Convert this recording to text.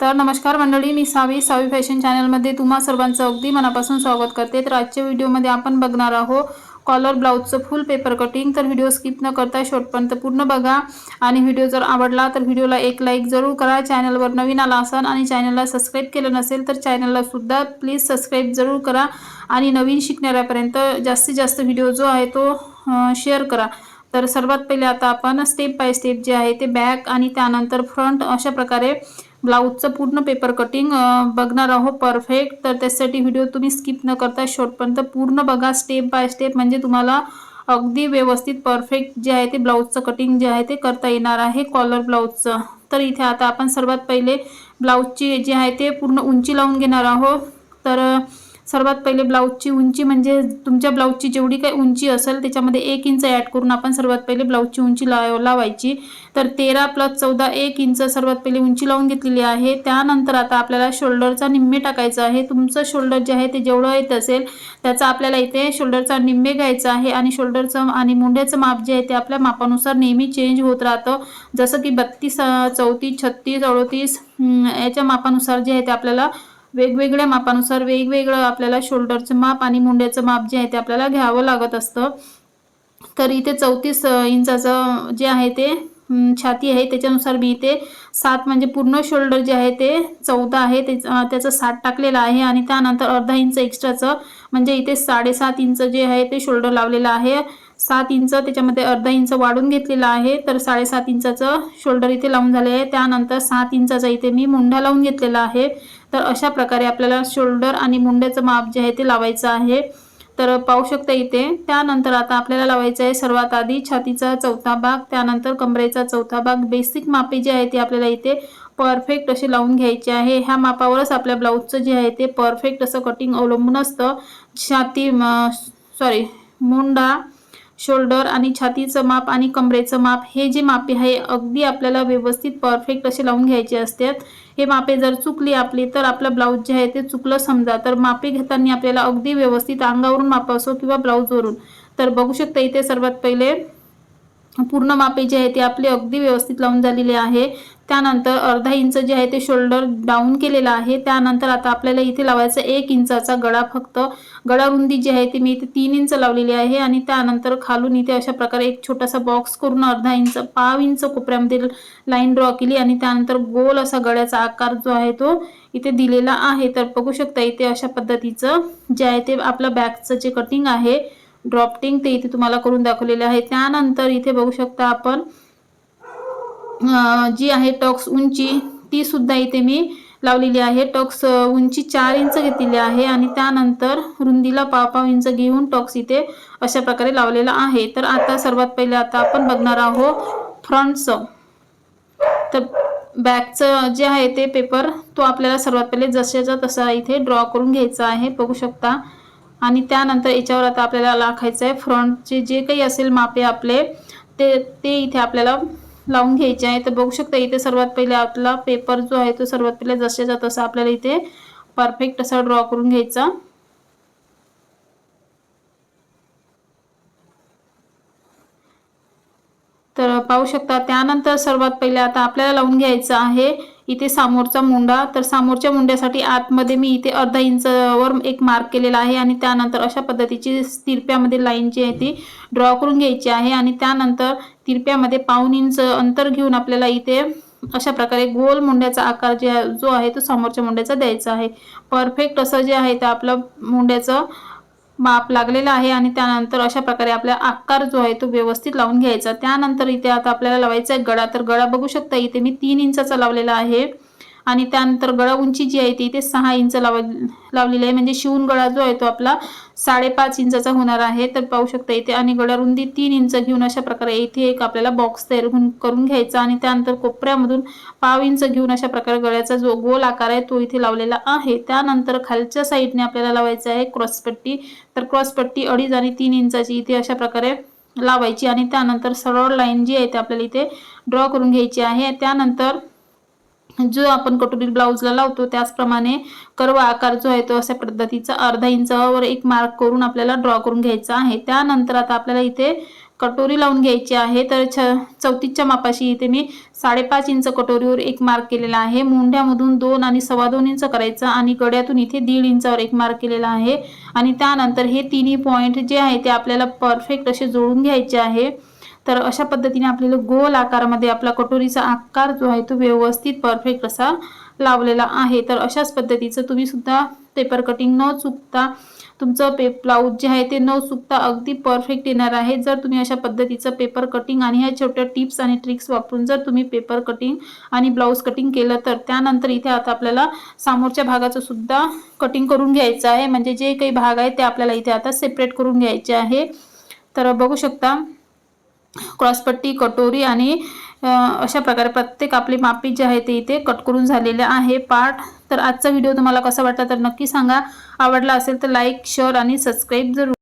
तर नमस्कार मंडळी मी सावी सावी फॅशन चॅनलमध्ये तुम्हा सर्वांचं अगदी मनापासून स्वागत करते. तर आजच्या व्हिडिओमध्ये आपण बघणार आहोत कॉलर ब्लाऊजचं फुल पेपर कटिंग. तर व्हिडिओ स्किप न करता शेवटपर्यंत पूर्ण बघा. आणि व्हिडिओ जर आवडला तर व्हिडिओला एक लाईक जरूर करा. चॅनलवर नवीन आला असाल आणि चॅनलला सबस्क्राईब केलं नसेल तर चॅनलला सुद्धा प्लीज सबस्क्राईब जरूर करा. आणि नवीन शिकणाऱ्यापर्यंत जास्तीत जास्त व्हिडिओ जो आहे तो शेअर करा. तर सर्वात पहिले आता आपण स्टेप बाय स्टेप जे आहे ते बॅक आणि त्यानंतर फ्रंट अशा प्रकारे ब्लाऊजचं पूर्ण पेपर कटिंग बघणार आहोत परफेक्ट तर त्यासाठी व्हिडिओ तुम्ही स्किप न करता शॉर्टपर्यंत पूर्ण बघा स्टेप बाय स्टेप म्हणजे तुम्हाला अगदी व्यवस्थित परफेक्ट जे आहे ते ब्लाऊजचं कटिंग जे आहे ते करता येणार आहे कॉलर ब्लाऊजचं. तर इथे आता आपण सर्वात पहिले ब्लाऊजची जे आहे ते पूर्ण उंची लावून घेणार आहोत तर सर्वात पहिले ब्लाऊजची उंची म्हणजे तुमच्या ब्लाऊजची जेवढी काही उंची असेल त्याच्यामध्ये एक इंच ॲड करून आपण सर्वात पहिले ब्लाऊजची उंची लाव लावायची. तर तेरा प्लस चौदा एक इंच सर्वात पहिले उंची लावून घेतलेली आहे. त्यानंतर आता आपल्याला शोल्डरचा निम्मे टाकायचा आहे. तुमचं शोल्डर जे आहे ते जेवढं येत असेल त्याचा आपल्याला इथे शोल्डरचा निम्मे घ्यायचा आहे आणि शोल्डरचं आणि मुंड्याचं माप जे आहे ते आपल्या मापानुसार नेहमी चेंज होत राहतं. जसं की बत्तीस चौतीस छत्तीस अडोतीस याच्या मापानुसार जे आहे ते आपल्याला वेगवेगळ्या मापानुसार वेगवेगळं आपल्याला शोल्डरचं माप आणि मुंड्याचं माप जे आहे ते आपल्याला घ्यावं लागत असतं. तर इथे चौतीस इंचाचं जे आहे ते छाती आहे. त्याच्यानुसार मी इथे सात म्हणजे पूर्ण शोल्डर जे आहे ते चौदा आहे. ते त्याचं सात टाकलेलं आहे आणि त्यानंतर अर्धा इंच एक्स्ट्राचं म्हणजे इथे साडेसात इंच जे आहे ते शोल्डर लावलेलं आहे. सात इंच त्याच्यामध्ये अर्धा इंच वाढून घेतलेला आहे. तर साडेसात इंचाचं शोल्डर इथे लावून झाले आहे. त्यानंतर सात इंचाचा इथे मी मुंडा लावून घेतलेला आहे. तर अशा प्रकारे आपल्याला शोल्डर आणि मुंड्याचं माप जे आहे ते लावायचं आहे. तर पाहू शकता इथे त्यानंतर आता आपल्याला लावायचं आहे सर्वात आधी छातीचा चौथा भाग त्यानंतर कमरेचा चौथा भाग. बेसिक मापे जे आहे ते आपल्याला इथे परफेक्ट असे लावून घ्यायचे आहे. ह्या मापावरच आपल्या ब्लाऊजचं जे आहे ते परफेक्ट असं कटिंग अवलंबून असतं. छाती सॉरी मुंडा शोल्डर आणि छातीचं माप आणि कमरेचं माप हे जे मापे आहे अगदी आपल्याला व्यवस्थित परफेक्ट असे लावून घ्यायचे असतात. हे मापे जर चुकली आपली तर आपलं ब्लाऊज जे आहे ते चुकलं समजा. तर मापे घेताना आपल्याला अगदी व्यवस्थित अंगावरून माप असो किंवा ब्लाऊजवरून तर बघू शकता इथे सर्वात पहिले पूर्ण मापे जे आहे ते आपले अगदी व्यवस्थित लावून झालेले आहे. त्यानंतर अर्धा इंच जे आहे ते शोल्डर डाऊन केलेलं आहे. त्यानंतर आता आपल्याला इथे लावायचं एक इंचाचा गळा फक्त. गळा रुंदी जी आहे ती मी इथे तीन इंच लावलेली आहे आणि त्यानंतर खालून इथे अशा प्रकारे एक छोटासा बॉक्स करून अर्धा इंच पाव इंच कोपऱ्यामध्ये लाईन ड्रॉ केली आणि त्यानंतर गोल असा गळ्याचा आकार जो आहे तो इथे दिलेला आहे. तर बघू शकता इथे अशा पद्धतीचं जे आहे ते आपलं बॅगचं जे कटिंग आहे ड्रॉपटिंग ते इथे तुम्हाला करून दाखवलेले आहे. त्यानंतर इथे बघू शकता आपण जी आहे टॉक्स उंची ती सुद्धा इथे मी लावलेली आहे. टॉक्स उंची चार इंच घेतलेली आहे आणि त्यानंतर रुंदीला पाव पाव इंच घेऊन टॉक्स इथे अशा प्रकारे लावलेला आहे. तर आता सर्वात पहिले आता आपण बघणार आहोत फ्रंटचं तर बॅकचं जे आहे ते पेपर तो आपल्याला सर्वात पहिले जशाचा तसा इथे ड्रॉ करून घ्यायचा आहे. बघू शकता आणि त्यानंतर याच्यावर आता आपल्याला लाखायचं आहे फ्रंटचे जे काही असेल मापे आपले ते ते इथे आपल्याला लावून घ्यायचे आहे. तर बघू शकता इथे सर्वात पहिले आपला पेपर जो आहे तो सर्वात पहिले जशाचा तसा आपल्याला इथे परफेक्ट असा ड्रॉ करून घ्यायचा. तर पाहू शकता त्यानंतर सर्वात पहिले आता आपल्याला लावून घ्यायचं आहे. इथे समोरचा मुंडा तर समोरच्या मुंड्यासाठी आतमध्ये मी इथे अर्धा इंचवर एक मार्क केलेला आहे आणि त्यानंतर अशा पद्धतीची तिरप्यामध्ये लाईन जी आहे ती ड्रॉ करून घ्यायची आहे आणि त्यानंतर तिरप्यामध्ये पाऊन इंच अंतर घेऊन आपल्याला इथे अशा प्रकारे गोल मुंड्याचा आकार जे जो आहे तो समोरच्या मुंड्याचा द्यायचा आहे. परफेक्ट असं जे आहे ते आपलं मुंड्याचं माप लागलेला आहे आणि त्यानंतर अशा प्रकारे आपला आकार जो आहे तो व्यवस्थित लावून घ्यायचा. त्यानंतर इथे आता आपल्याला लावायचा आहे गळा. तर गळा बघू शकता इथे मी तीन इंचाचा लावलेला आहे. आणि त्यानंतर गळा उंची जी आहे ती इथे सहा इंच लाव लावलेली आहे. म्हणजे शिवून गळा जो आहे तो आपला साडेपाच इंचाचा होणार आहे. तर पाहू शकता इथे आणि गळा रुंदी तीन इंच घेऊन अशा प्रकारे इथे एक आपल्याला बॉक्स तयार करून घ्यायचा आणि त्यानंतर कोपऱ्यामधून पाव इंच घेऊन अशा प्रकारे गळ्याचा जो गोल आकार आहे तो इथे लावलेला आहे. त्यानंतर खालच्या साईडने आपल्याला लावायचा आहे क्रॉसपट्टी तर क्रॉसपट्टी अडीच आणि तीन इंचाची इथे अशा प्रकारे लावायची आणि त्यानंतर सरळ लाईन जी आहे ते आपल्याला इथे ड्रॉ करून घ्यायची आहे. त्यानंतर जो आपण कटोरी ब्लाऊजला लावतो त्याचप्रमाणे कर्व आकार जो आहे तो अशा पद्धतीचा अर्धा इंचावर एक मार्क करून आपल्याला ड्रॉ करून घ्यायचा आहे. त्यानंतर आता आपल्याला इथे कटोरी लावून घ्यायची आहे. तर छ चौतीसच्या मापाशी इथे मी साडेपाच इंच कटोरीवर एक मार्क केलेला आहे. मुंढ्यामधून दोन आणि सव्वा दोन इंच करायचा आणि गड्यातून इथे दीड इंचावर एक मार्क केलेला आहे. आणि त्यानंतर हे तिन्ही पॉईंट जे आहे ते आपल्याला परफेक्ट असे जोडून घ्यायचे आहे. तर अशा पद्धतीने आपल्याला गोल आकारामध्ये आपला कटोरीचा आकार जो आहे तो व्यवस्थित परफेक्ट असा लावलेला आहे. तर अशाच पद्धतीचं तुम्ही सुद्धा पेपर कटिंग न चुकता तुमचं पे ब्लाऊज जे आहे ते न चुकता अगदी परफेक्ट येणार आहे. जर तुम्ही अशा पद्धतीचं पेपर कटिंग आणि ह्या छोट्या टिप्स आणि ट्रिक्स वापरून जर तुम्ही पेपर कटिंग आणि ब्लाऊज कटिंग केलं तर त्यानंतर इथे आता आपल्याला समोरच्या भागाचं सुद्धा कटिंग करून घ्यायचं आहे. म्हणजे जे काही भाग आहे ते आपल्याला इथे आता सेपरेट करून घ्यायचे आहे. तर बघू शकता क्रॉसपट्टी कटोरी आणि अशा प्रकारे प्रत्येक आपले मापी जे आहे ते इथे कट करून झालेले आहे. पार्ट तर आजचा व्हिडिओ तुम्हाला कसा वाटला तर नक्की सांगा. आवडला असेल तर लाईक शेअर आणि सबस्क्राईब जरूर